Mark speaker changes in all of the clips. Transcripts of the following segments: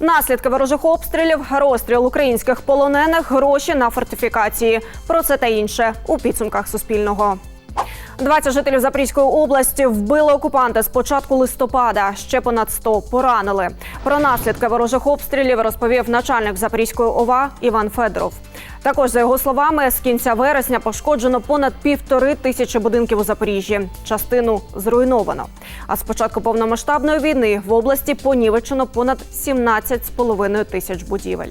Speaker 1: Наслідки ворожих обстрілів, розстріл українських полонених, гроші на фортифікації. Про це та інше у підсумках Суспільного. 20 жителів Запорізької області вбили окупанти з початку листопада. Ще понад 100 поранили. Про наслідки ворожих обстрілів розповів начальник Запорізької ОВА Іван Федоров. Також за його словами, з кінця вересня пошкоджено понад півтори тисячі будинків у Запоріжжі. Частину зруйновано. А з початку повномасштабної війни в області понівечено понад 17,5 тисяч будівель.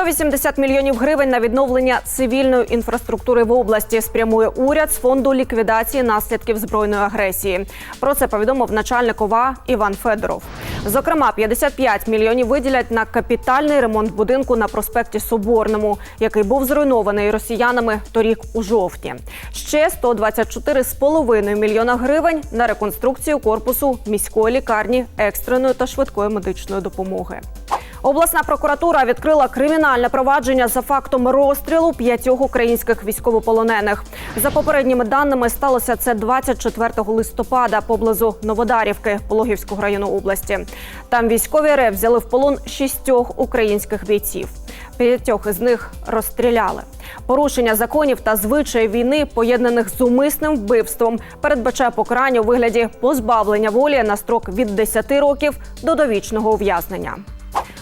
Speaker 1: 180 мільйонів гривень на відновлення цивільної інфраструктури в області спрямує уряд з фонду ліквідації наслідків збройної агресії. Про це повідомив начальник ОВА Іван Федоров. Зокрема, 55 мільйонів виділять на капітальний ремонт будинку на проспекті Соборному, який був зруйнований росіянами торік у жовтні. Ще 124,5 мільйона гривень на реконструкцію корпусу міської лікарні екстреної та швидкої медичної допомоги. Обласна прокуратура відкрила кримінальне провадження за фактом розстрілу п'ятьох українських військовополонених. За попередніми даними сталося це 24 листопада поблизу Новодарівки Пологівського району області. Там військові РФ взяли в полон шістьох українських бійців. П'ятьох із них розстріляли. Порушення законів та звичаїв війни, поєднаних з умисним вбивством, передбачає покарання у вигляді позбавлення волі на строк від 10 років до довічного ув'язнення.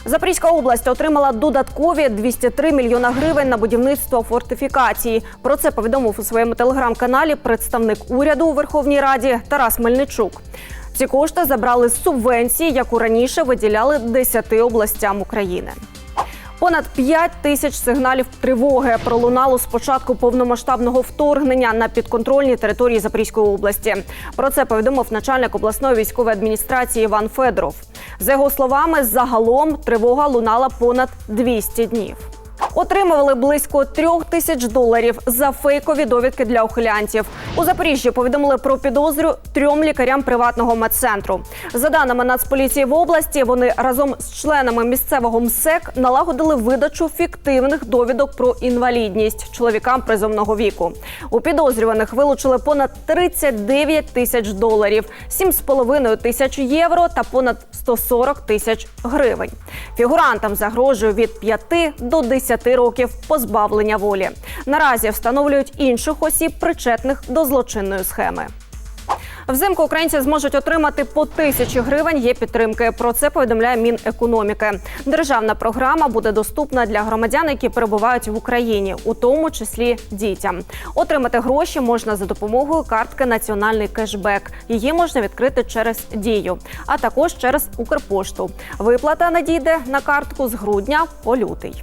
Speaker 1: Запорізька область отримала додаткові 203 мільйона гривень на будівництво фортифікації. Про це повідомив у своєму телеграм-каналі представник уряду у Верховній Раді Тарас Мельничук. Ці кошти забрали з субвенції, яку раніше виділяли 10 областям України. Понад 5 тисяч сигналів тривоги пролунало з початку повномасштабного вторгнення на підконтрольній території Запорізької області. Про це повідомив начальник обласної військової адміністрації Іван Федоров. За його словами, загалом тривога лунала понад 200 днів. Отримували близько трьох тисяч доларів за фейкові довідки для ухилянтів. У Запоріжжі повідомили про підозрю трьом лікарям приватного медцентру. За даними Нацполіції в області, вони разом з членами місцевого МСЕК налагодили видачу фіктивних довідок про інвалідність чоловікам призовного віку. У підозрюваних вилучили понад 39 тисяч доларів, 7,5 тисяч євро та понад 140 тисяч гривень. Фігурантам загрожує від 5 до 10 років позбавлення волі. Наразі встановлюють інших осіб, причетних до злочинної схеми. Взимку українці зможуть отримати по тисячі гривень є підтримки. Про це повідомляє Мінекономіки. Державна програма буде доступна для громадян, які перебувають в Україні, у тому числі дітям. Отримати гроші можна за допомогою картки Національний кешбек. Її можна відкрити через дію, а також через Укрпошту. Виплата надійде на картку з грудня по лютий.